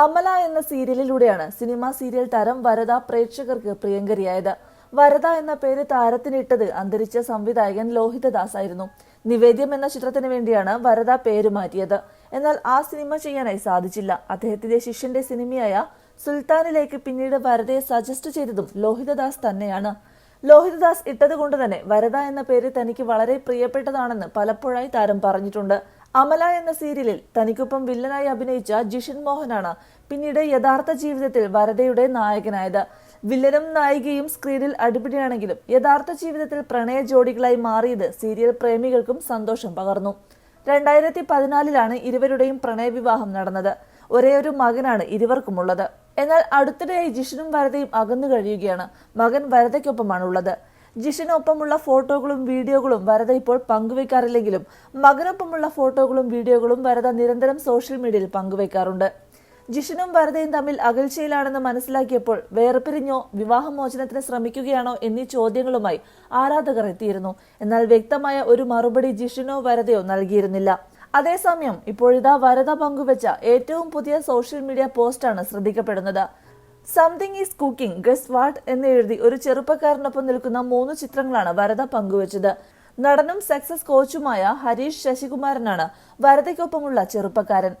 അമല എന്ന സീരിയലിലൂടെയാണ് cinema serial താരം വരദ പ്രേക്ഷകർക്ക് പ്രിയങ്കരിയായത്. വരദ എന്ന പേര് താരത്തിനിട്ടത് അന്തരിച്ച സംവിധായകൻ ലോഹിതദാസ് ആയിരുന്നു നിവേദ്യം എന്ന ചിത്രത്തിന് വേണ്ടിയാണ് വരദ പേര് മാറ്റിയത്. എന്നാൽ ആ സിനിമ ചെയ്യാനായി സാധിച്ചില്ല. അദ്ദേഹത്തിന്റെ ശിഷ്യന്റെ സിനിമയായ സുൽത്താനിലേക്ക് പിന്നീട് വരദയെ സജസ്റ്റ് ചെയ്തതും ലോഹിതദാസ് തന്നെയാണ്. ലോഹിതദാസ് ഇട്ടതുകൊണ്ട് തന്നെ വരദ എന്ന പേര് തനിക്ക് വളരെ പ്രിയപ്പെട്ടതാണെന്ന് പലപ്പോഴായി താരം പറഞ്ഞിട്ടുണ്ട്. അമല എന്ന സീരിയലിൽ തനിക്കൊപ്പം വില്ലനായി അഭിനയിച്ച ജിഷൻ മോഹനാണ് പിന്നീട് യഥാർത്ഥ ജീവിതത്തിൽ വരദയുടെ നായകനായത്. വില്ലനും നായികയും സ്ക്രീനിൽ അടിപിടിയാണെങ്കിലും യഥാർത്ഥ ജീവിതത്തിൽ പ്രണയ ജോഡികളായി മാറിയത് സീരിയൽ പ്രേമികൾക്കും സന്തോഷം പകർന്നു. രണ്ടായിരത്തി പതിനാലിലാണ് ഇരുവരുടെയും പ്രണയവിവാഹം നടന്നത്. ഒരേ ഒരു മകനാണ് ഇരുവർക്കുമുള്ളത്. എന്നാൽ അടുത്തിടെയായി ജിഷനും വരദയും അകന്നു കഴിയുകയാണ്. മകൻ വരദയ്ക്കൊപ്പമാണുള്ളത്. ജിഷിനൊപ്പമുള്ള ഫോട്ടോകളും വീഡിയോകളും വരദ ഇപ്പോൾ പങ്കുവെക്കാറില്ലെങ്കിലും മകനൊപ്പമുള്ള ഫോട്ടോകളും വീഡിയോകളും വരദ നിരന്തരം സോഷ്യൽ മീഡിയയിൽ പങ്കുവെക്കാറുണ്ട്. ജിഷിനും വരദയും തമ്മിൽ അകൽച്ചയിലാണെന്ന് മനസ്സിലാക്കിയപ്പോൾ വേർപിരിഞ്ഞോ വിവാഹമോചനത്തിന് ശ്രമിക്കുകയാണോ എന്നീ ചോദ്യങ്ങളുമായി ആരാധകർ എത്തിയിരുന്നു. എന്നാൽ വ്യക്തമായ ഒരു മറുപടി ജിഷിനോ വരദയോ നൽകിയിരുന്നില്ല. അതേസമയം ഇപ്പോഴിതാ വരദ പങ്കുവച്ച ഏറ്റവും പുതിയ സോഷ്യൽ മീഡിയ പോസ്റ്റാണ് ശ്രദ്ധിക്കപ്പെടുന്നത്. Something is cooking guess what എന്ന് എഴുതി ഒരു ചെറുപ്പക്കാരനൊപ്പം നിൽക്കുന്ന മൂന്ന് ചിത്രങ്ങളാണ് വരദ പങ്കുവച്ചത്. നടനും സക്സസ് കോച്ചുമായ ഹരീഷ് ശശികുമാരനാണ് വരദയ്ക്കൊപ്പമുള്ള ചെറുപ്പക്കാരൻ.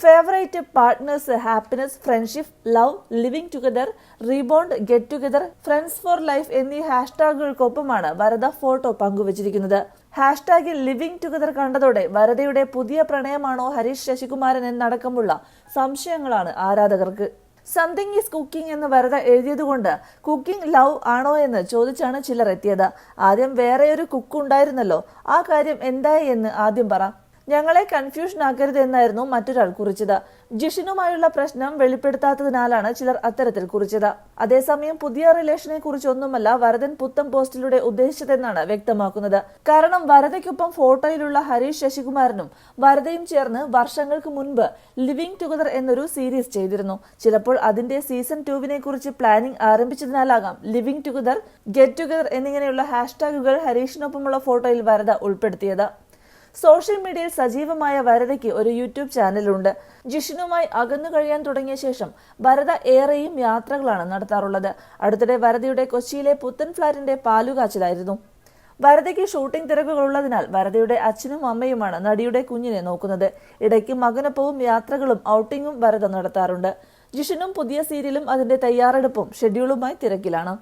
Favourite partners happiness friendship love living together rebond get together friends for life എന്നീ ഹാഷ്ടാഗുകൾക്കൊപ്പമാണ് വരദ ഫോട്ടോ പങ്കുവച്ചിരിക്കുന്നത്. ഹാഷ്ടാഗിൽ ലിവിംഗ് ടുഗദർ കണ്ടതോടെ വരദയുടെ പുതിയ പ്രണയമാണോ ഹരീഷ് ശശികുമാരൻ എന്നടക്കമുള്ള സംശയങ്ങളാണ് ആരാധകർക്ക്. സംതിങ് ഈസ് കുക്കിംഗ് എന്ന് വരദ എഴുതിയതുകൊണ്ട് കുക്കിംഗ് ലവ് ആണോ എന്ന് ചോദിച്ചാണ് ചിലർ എത്തിയത്. ആദ്യം വേറെ ഒരു കുക്ക് ഉണ്ടായിരുന്നല്ലോ. ആ കാര്യം എന്തായി എന്ന് ആദ്യം പറ. ഞങ്ങളെ കൺഫ്യൂഷൻ ആക്കരുത് എന്നായിരുന്നു മറ്റൊരാൾ കുറിച്ചത്. ജിഷിനുമായുള്ള പ്രശ്നം വെളിപ്പെടുത്താത്തതിനാലാണ് ചിലർ അത്തരത്തിൽ കുറിച്ചത്. അതേസമയം പുതിയ റിലേഷനെ കുറിച്ചൊന്നുമല്ല വരദൻ പുത്തം പോസ്റ്റിലൂടെ ഉദ്ദേശിച്ചതെന്നാണ് വ്യക്തമാക്കുന്നത്. കാരണം വരദയ്ക്കൊപ്പം ഫോട്ടോയിലുള്ള ഹരീഷ് ശശികുമാരനും വരദയും ചേർന്ന് വർഷങ്ങൾക്ക് മുൻപ് ലിവിംഗ് ടുഗദർ എന്നൊരു സീരീസ് ചെയ്തിരുന്നു. ചിലപ്പോൾ അതിന്റെ സീസൺ ടൂവിനെ കുറിച്ച് പ്ലാനിംഗ് ആരംഭിച്ചതിനാലാകാം ലിവിംഗ് ടുഗദർ ഗെറ്റ് ടുഗദർ എന്നിങ്ങനെയുള്ള ഹാഷ്ടാഗുകൾ ഹരീഷിനൊപ്പമുള്ള ഫോട്ടോയിൽ വരദ ഉൾപ്പെടുത്തിയത്. സോഷ്യൽ മീഡിയയിൽ സജീവമായ വരദയ്ക്ക് ഒരു യൂട്യൂബ് ചാനലുണ്ട്. ജിഷിനുമായി അകന്നു കഴിയാൻ തുടങ്ങിയ ശേഷം വരദ ഏറെയും യാത്രകളാണ് നടത്താറുള്ളത്. അടുത്തിടെ വരദയുടെ കൊച്ചിയിലെ പുത്തൻ ഫ്ളാറ്റിന്റെ പാലുകാച്ചിലായിരുന്നു. വരദയ്ക്ക് ഷൂട്ടിംഗ് തിരക്കുകൾ ഉള്ളതിനാൽ വരദയുടെ അച്ഛനും അമ്മയുമാണ് നടിയുടെ കുഞ്ഞിനെ നോക്കുന്നത്. ഇടയ്ക്ക് മകനൊപ്പവും യാത്രകളും ഔട്ടിങ്ങും വരദ നടത്താറുണ്ട്. ജിഷിനും പുതിയ സീരിയലും അതിന്റെ തയ്യാറെടുപ്പും ഷെഡ്യൂളുമായി തിരക്കിലാണ്.